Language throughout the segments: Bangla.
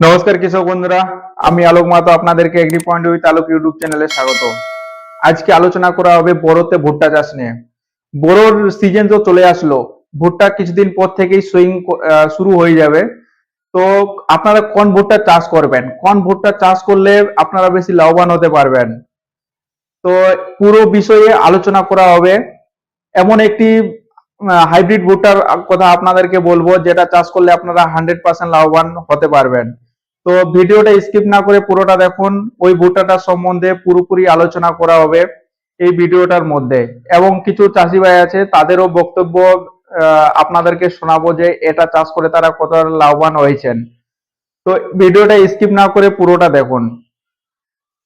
নমস্কার কৃষক বন্ধুরা, আমি আলোক মাতো আপনাদেরকে agri point with Alok YouTube চ্যানেলে স্বাগত। আজকে আলোচনা করা হবে বড়োতে ভুট্টা চাষ নিয়ে। বড়োর সিজন তো চলে আসলো, ভুট্টা কিছুদিন পর থেকেই সুইং শুরু হয়ে যাবে। তো আপনারা কোন ভুট্টা চাষ করবেন? কোন ভুট্টা চাষ করলে আপনারা বেশি লাভবান হতে পারবেন? তো পুরো বিষয়ে আলোচনা করা হবে। এমন একটি হাইব্রিড ভুট্টার কথা আপনাদেরকে বলব, যেটা চাষ করলে আপনারা হান্ড্রেড পার্সেন্ট লাভবান হতে পারবেন। তো ভিডিওটা স্কিপ না করে পুরোটা দেখুন। ওই ভুট্টাটার সম্বন্ধে পুরোপুরি আলোচনা করা হবে এই ভিডিওটার মধ্যে। এবং কিছু চাষি ভাই আছে, তাদেরও বক্তব্য আপনাদেরকে শোনাবো যে এটা চাষ করে তারা কতটা লাভবান হয়েছেন। তো ভিডিওটা স্কিপ না করে পুরোটা দেখুন।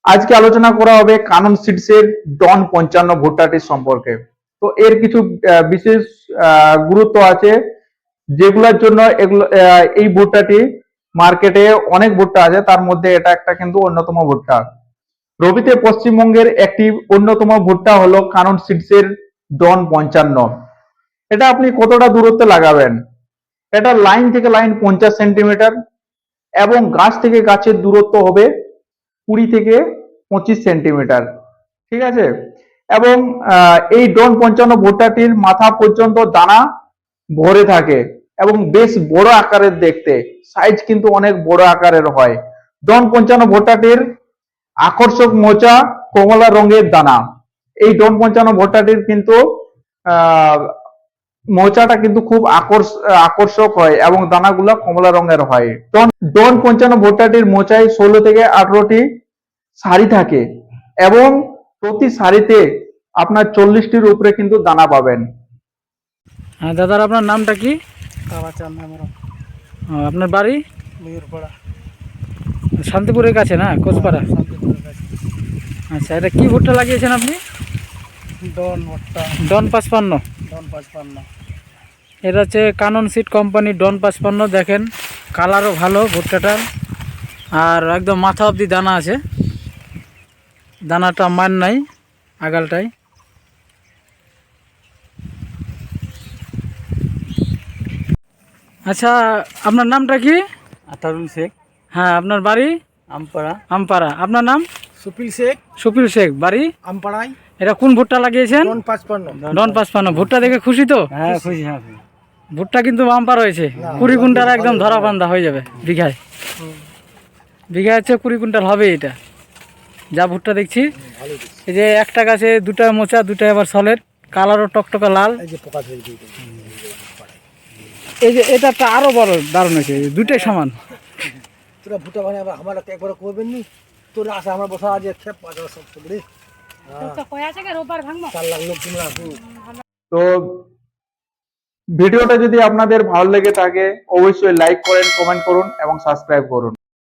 আজকে আলোচনা করা হবে কানন সিডসের ডন পঞ্চান্ন ভুট্টাটির সম্পর্কে। তো এর কিছু বিশেষ গুরুত্ব আছে, যেগুলোর জন্য এগুলো এই ভুট্টাটি মার্কেটে অনেক ভুট্টা আছে, তার মধ্যে এটা একটা কিন্তু অন্যতম ভুট্টা। রবিতে পশ্চিমবঙ্গের একটি অন্যতম ভুট্টা হলো কানন সিডসের ডন পঞ্চান্ন। এটা আপনি কতটা দূরত্বে লাগাবেন? এটা লাইন থেকে লাইন পঞ্চাশ সেন্টিমিটার এবং গাছ থেকে গাছের দূরত্ব হবে কুড়ি থেকে পঁচিশ সেন্টিমিটার। ঠিক আছে? এবং এই ডন পঞ্চান্ন ভুট্টাটির মাথা পর্যন্ত দানা ভরে থাকে। এবং বেশ বড় আকারের দেখতে। সাইজ কিন্তু অনেক বড় আকারের হয়। ডন পঞ্চান্ন ভুট্টাটির আকর্ষক মোচা কমলা রঙের দানা। এই ডন পঞ্চান্ন ভুট্টাটির কিন্তু মোচাটা কিন্তু খুব আকর্ষ, আকর্ষক হয় এবং দানাগুলো কমলা রঙের হয়। ডন ডন পঞ্চান্ন ভুট্টাটির মোচায় ষোলো থেকে আঠারোটি সারি থাকে এবং প্রতি সারিতে আপনার চল্লিশটির উপরে কিন্তু দানা পাবেন। হ্যাঁ দাদার আপনার নামটা কি? আপনার বাড়ি? ময়ূরপাড়া। শান্তিপুরের কাছে না কোচপাড়া? শান্তিপুরের কাছে। আচ্ছা এটা কি ভুট্টা লাগিয়েছেন আপনি? ডন ভট্টা। ডন পাঁচপান্ন। ডন পাঁচপান্ন। এটা হচ্ছে কানন সিট কোম্পানি ডন পাঁচপান্ন দেখেন। কালারও ভালো ভুট্টাটার। আর একদম মাথা অবধি দানা আছে। দানাটা মান নাই আগালটাই আচ্ছা আপনার নামটা কি? আতারুল শেখ। হ্যাঁ আপনার বাড়ি? আমপাড়া। আমপাড়া। আপনার নাম? সুপিল শেখ। সুপিল শেখ। বাড়ি? আমপাড়ায়। এটা কোন ভুট্টা লাগিয়েছেন? ডন পাঁচপান্ন। ডন পাঁচপান্ন। ভুট্টা দেখে খুশি তো? হ্যাঁ খুশি হ্যাঁ ভুট্টা কিন্তু বাম্পার হয়েছে। কুড়ি কুইন্টাল একদম ধরা বান্ধা হয়ে যাবে বিঘায়। বিঘা হচ্ছে কুড়ি কুইন্টাল হবে এটা। যা ভুট্টা দেখছি। এই যে একটা গাছে দুটা মোচা দুটা আবার সলের। কালারও টকটকা লাল। এই যে পোকা ধরে দিয়ে এই যে এটা একটা আরও বড় দারুণ হয়েছে দুটাই সমান। তোরা ভুটা মানে আবার আমার একবার করবেন নি। তোরা আসে আমার বসা আজ খেপ পাঁচ সব তোমরা তো ভিডিওটা যদি আপনাদের ভালো লেগে থাকে অবশ্যই লাইক করেন কমেন্ট করুন এবং সাবস্ক্রাইব করুন।